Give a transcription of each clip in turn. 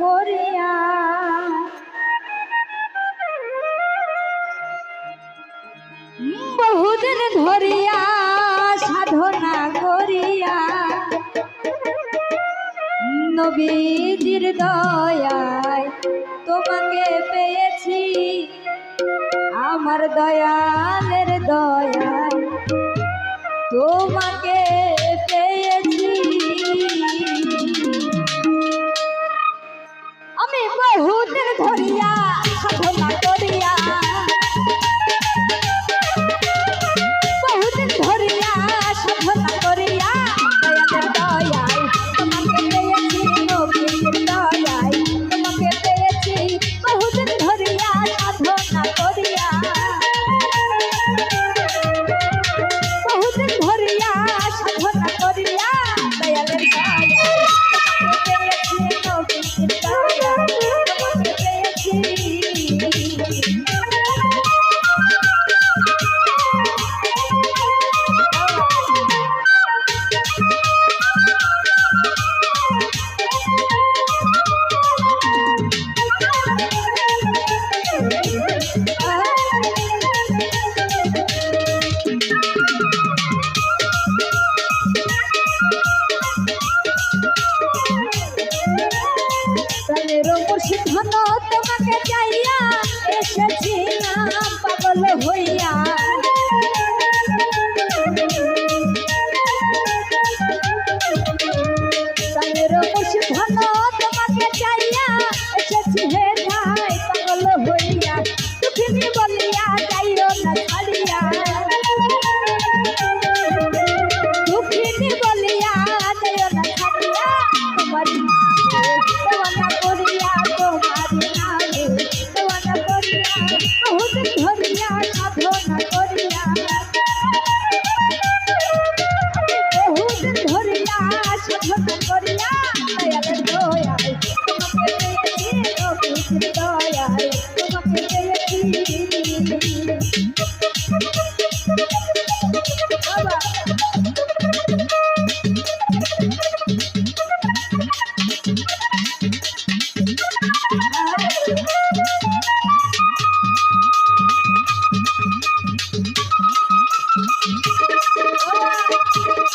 করিয়া বহুদিন ধরিয়া সাধনা করিয়া। নবীজির দয়ায় তোমাকে পেয়েছি আমার দয়ালের দয়ায় তোমাকে পেয়েছি। হুদের ধরিয়া সাধনা করি। the ring. Thank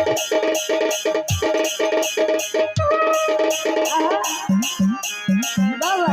Uh-huh. বাবা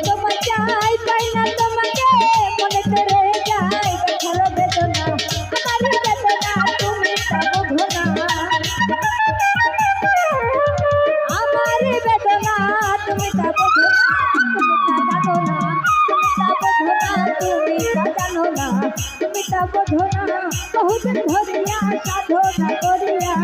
গীতা বোধনা বহুত ধরিয়া সাধনা করিয়া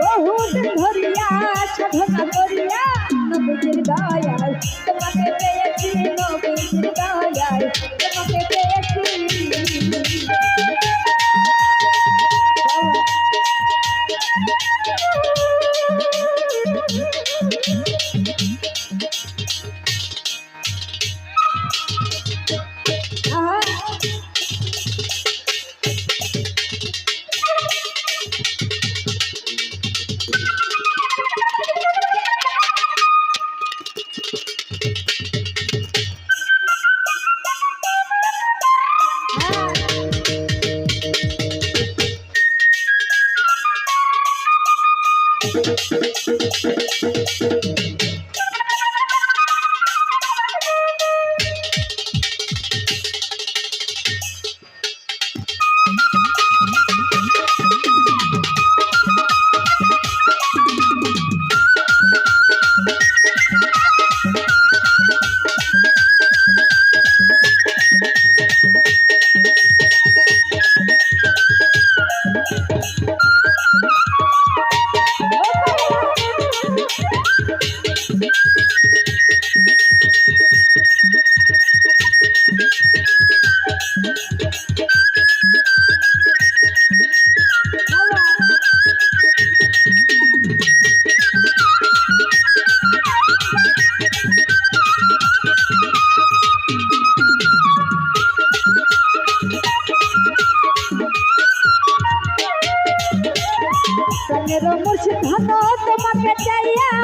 বহুত ধরিয়া সাধনা করিয়া নবীর দয়াল তোমাকে পেয়েছি নবীর দয়াল তোমাকে পেয়েছি তোমাকে চাইয়া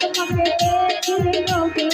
তোমাকে পেয়েছি নদীর